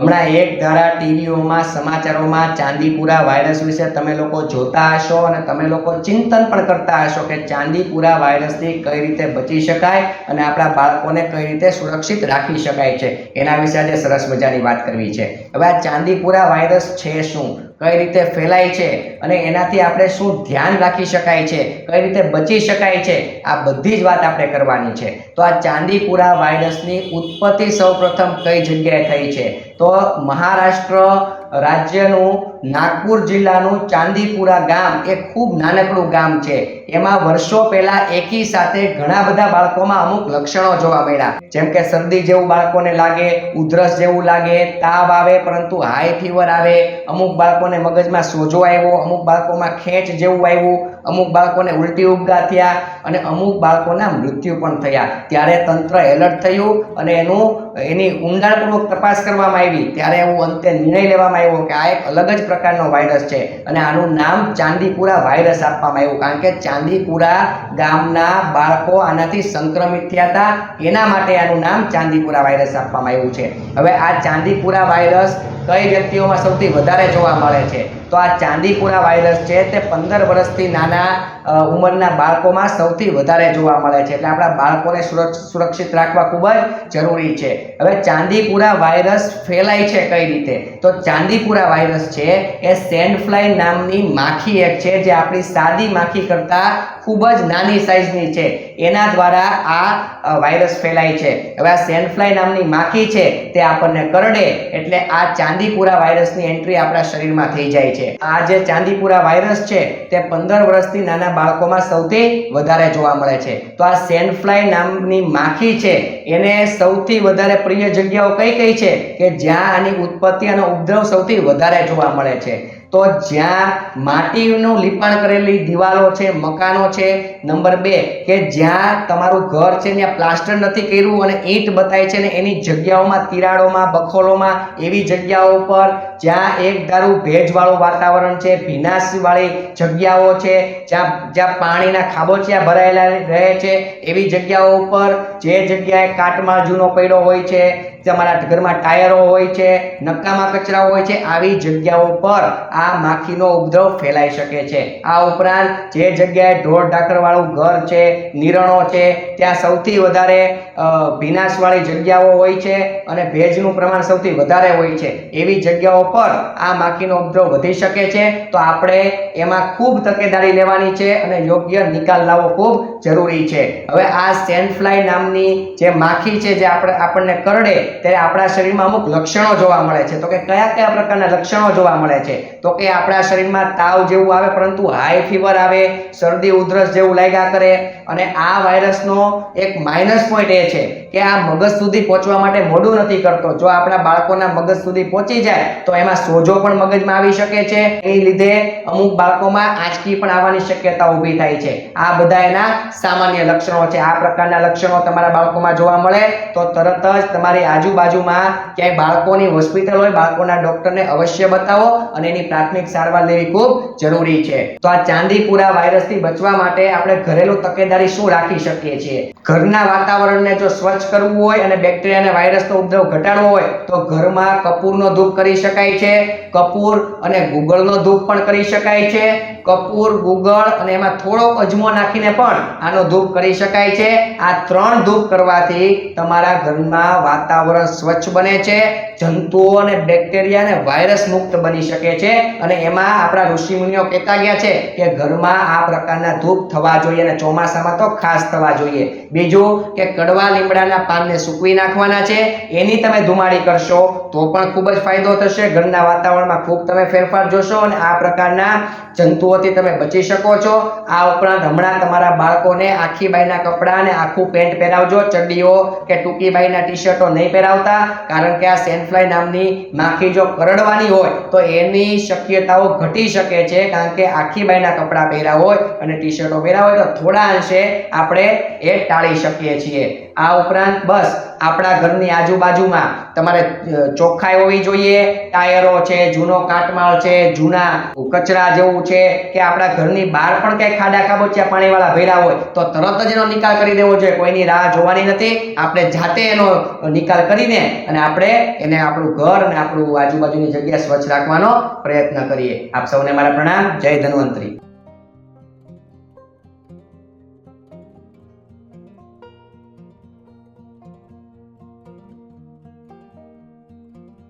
હમણાં એક ધારા ટીવીઓમાં, સમાચારોમાં ચાંદીપુરા વાયરસ વિશે તમે લોકો જોતા હશો અને તમે લોકો ચિંતન પણ કરતા હશો કે ચાંદીપુરા વાયરસથી કઈ રીતે બચી શકાય અને આપણા બાળકોને કઈ રીતે સુરક્ષિત રાખી શકાય છે. એના વિશે આજે સરસ મજાની વાત કરવી છે. હવે આ ચાંદીપુરા વાયરસ છે શું? કઈ રીતે ફેલાય છે? અને એનાથી આપણે શું ધ્યાન રાખી શકાય છે? કઈ રીતે બચી શકાય છે? આ બધી જ વાત આપણે કરવાની છે. તો આ ચાંદીપુરા વાયરસની ઉત્પત્તિ સૌપ્રથમ કઈ જગ્યાએ થઈ છે? તો મહારાષ્ટ્ર રાજ્યનું નાગપુર જિલ્લાનું ચાંદીપુરા ગામ એ ખૂબ નાનકડું ગામ છે. એમાં વર્ષો પહેલા એકી સાથે ઘણા બધા બાળકોમાં અમુક લક્ષણો જોવા મળ્યા. જેમ કે શરદી જેવું બાળકોને લાગે, ઉધરસ જેવું લાગે, તાવ આવે, પરંતુ હાઈ ફીવર આવે, અમુક બાળકોને મગજમાં સોજો આવ્યો, અમુક બાળકોમાં ખેંચ જેવું આવ્યું, અમુક બાળકોને ઉલટી ઉપગા થયા અને અમુક બાળકોના મૃત્યુ પણ થયા. ત્યારે તંત્ર એલર્ટ થયું અને એનું, એની ઊંડાણપૂર્વક તપાસ કરવામાં આવી. ત્યારે એવું અંતે નિર્ણય લેવામાં આવ્યો કે આ એક અલગ જ પ્રકારનો વાયરસ છે. અને આનું નામ ચાંદીપુરા વાયરસ આપવામાં આવ્યું. કારણ કે ચાંદીપુરા ગામના બાળકો આનાથી સંક્રમિત થયા હતા. એના માટે આનું નામ ચાંદીપુરા વાયરસ આપવામાં આવ્યું છે. હવે આ ચાંદીપુરા વાયરસ કઈ વ્યક્તિઓમાં સૌથી વધારે જોવા મળે છે? તો આ ચાંદીપુરા વાયરસ છે તે પંદર વર્ષથી નાના ઉંમરના બાળકોમાં સૌથી વધારે જોવા મળે છે. એટલે આપણા બાળકોને સુરક્ષિત રાખવા ખૂબ જ જરૂરી છે. હવે ચાંદીપુરા વાયરસ ફેલાય છે કઈ રીતે? તો ચાંદીપુરા વાયરસ છે એ સેન્ડફ્લાય નામની માખી એક છે જે આપણી સાદી માખી કરતાં ખૂબ જ નાની સાઈઝની છે. એના દ્વારા આ વાયરસ ફેલાય છે. હવે આ સેન્ડફ્લાય નામની માખી છે તે આપણને કરડે એટલે આ ચાંદીપુરા વાયરસની એન્ટ્રી આપણા શરીરમાં થઈ જાય છે. આ જે ચાંદીપુરા વાયરસ છે તે પંદર વર્ષથી નાના બાળકોમાં સૌથી વધારે જોવા મળે છે. તો આ સેન્ડફ્લાય નામની માખી છે એને સૌથી વધારે પ્રિય જગ્યાઓ કઈ કઈ છે? કે જ્યાં આની ઉત્પત્તિ અને ઉપદ્રવ સૌથી વધારે જોવા મળે છે. તો જ્યાં માટીનું લીપાણ કરેલી દિવાલો છે, મકાનો છે, નંબર બે, કે જ્યાં તમારું ઘર છે ત્યાં પ્લાસ્ટર નથી કર્યું અને ઈંટ બતાય છે ને એની જગ્યાઓમાં, તિરાડોમાં, બખોલોમાં, એવી જગ્યાઓ પર જ્યાં એક ધારું ભેજવાળું વાતાવરણ છે, ભીનાશવાળી જગ્યાઓ છે, જ્યાં જ્યાં પાણીના ખાબોચિયા ભરાયેલા રહે છે, એવી જગ્યાઓ ઉપર જે જગ્યાએ કાટમાળ જૂનો પડ્યો હોય છે તમારા ઘરમાં ટાયરો હોય છે, નકામા કચરા હોય છે, આવી જગ્યાઓ પર આ માખીનો ઉપદ્રવ ફેલાઈ શકે છે. આ ઉપરાંત જે જગ્યાએ ઢોર ઢાકરવાળું ઘર છે, નિરણો છે, ત્યાં સૌથી વધારે ભીનાશવાળી જગ્યાઓ હોય છે અને ભેજનું પ્રમાણ સૌથી વધારે હોય છે. એવી જગ્યાઓ પર આ માખીનો ઉપદ્રવ વધી શકે છે, તો આપણે એમાં ખૂબ તકેદારી લેવાની છે અને યોગ્ય નિકાલ લાવવો ખૂબ જરૂરી છે. હવે આ સેન્ડફ્લાય નામની જે માખી છે, જે આપણે આપણને કરડે ત્યારે આપણા શરીરમાં અમુક લક્ષણો જોવા મળે છે. તો કે કયા કયા પ્રકારના લક્ષણો જોવા મળે છે? તો કે આપણા શરીરમાં તાવ જેવું આવે, પરંતુ હાઈ ફીવર આવે, શરદી, ઉધરસ જેવું લાગ્યા કરે. અને આ વાયરસનો એક માઇનસ પોઈન્ટ એ છે. કે આ મગજ સુધી પહોંચવા માટે મોડું નથી કરતો. જો આપણા બાળકોના મગજ સુધી પહોંચી જાય, તો એમાં સોજો પણ મગજમાં આવી શકે છે. એની લીધે અમુક બાળકોમાં આંચકી પણ આવવાની શક્યતા ઊભી થાય છે. આ બધા એના સામાન્ય લક્ષણો છે. આ પ્રકારના લક્ષણો તમારા બાળકોમાં જોવા મળે, તો તરત જ તમારી આજુબાજુમાં ક્યાંય બાળકોની હોસ્પિટલ હોય, બાળકોના ડોક્ટરને અવશ્ય બતાવો અને એની પ્રાથમિક સારવાર લેવી ખૂબ જરૂરી છે. તો આ ચાંદીપુરા વાયરસથી બચવા માટે આપણે ઘરેલું તકેદારી શું રાખી શકીએ છીએ? ઘરના વાતાવરણને જો સ્વચ્છ કરવું હોય અને બેક્ટેરિયા અને વાયરસનો ઉપદ્રવ ઘટાડવો હોય, તો ઘરમાં કપૂરનો ધૂપ કરી શકાય છે. કપૂર અને ગુગળનો ધૂપ પણ કરી શકાય છે. કપૂર, ગુગળ અને એમાં થોડોક અજમો નાખીને પણ આનો ધૂપ કરી શકાય છે. આ ત્રણ ધૂપ કરવાથી તમારા ઘરમાં વાતાવરણ સ્વચ્છ બને છે. જંતુઓ અને બેક્ટેરિયા અને વાયરસ મુક્ત બની શકે છે. અને એમાં આપણા ઋષિમુનિઓ કહેતા ગયા છે કે ઘરમાં આ પ્રકારના ધૂપ થવા જોઈએ અને ચોમાસામાં તો ખાસ થવા જોઈએ. બીજું કે કડવા લીમડાના પાનને સૂકવી નાખવાના છે. એની તમે ધુમાડી કરશો તો પણ ખૂબ જ ફાયદો થશે. ઘરના વાતાવરણમાં ખૂબ તમે ફેરફાર જોશો અને આ પ્રકારના જંતુઓથી તમે બચી શકો છો. આ ઉપરાંત હમણાં તમારા બાળકોને આખી બાઈના કપડાં અને આખું પેન્ટ પહેરાવજો. ચડ્ડીઓ કે ટૂંકી બાઈના ટી શર્ટો નહીં પહેરાવતા. કારણ કે આ સેન્ફ્લાય નામની માખી જો કરડવાની હોય તો એની શક્યતાઓ ઘટી શકે છે. કારણ કે આખી બાઈના કપડાં પહેર્યા હોય અને ટી શર્ટો પહેર્યા હોય તો થોડા અંશે આપણે એ ટાળી શકીએ છીએ. આ ઉપરાંત બસ આપણા ઘરની આજુબાજુમાં તમારે ચોખ્ખાઈ હોવી જોઈએ. ટાયરો છે, જૂનો કાટમાળ છે, જૂના કચરા જેવું છે કે આપણા ઘરની બહાર પણ ક્યાંય ખાડા ખાબોચિયા પાણીવાળા ભેરા હોય તો તરત જ એનો નિકાલ કરી દેવો જોઈએ. કોઈની રાહ જોવાની નથી. આપણે જાતે એનો નિકાલ કરીને અને આપણે એને આપણું ઘર અને આપણું આજુબાજુની જગ્યા સ્વચ્છ રાખવાનો પ્રયત્ન કરીએ. આપ સૌને મારા પ્રણામ. જય ધન્વંતરી.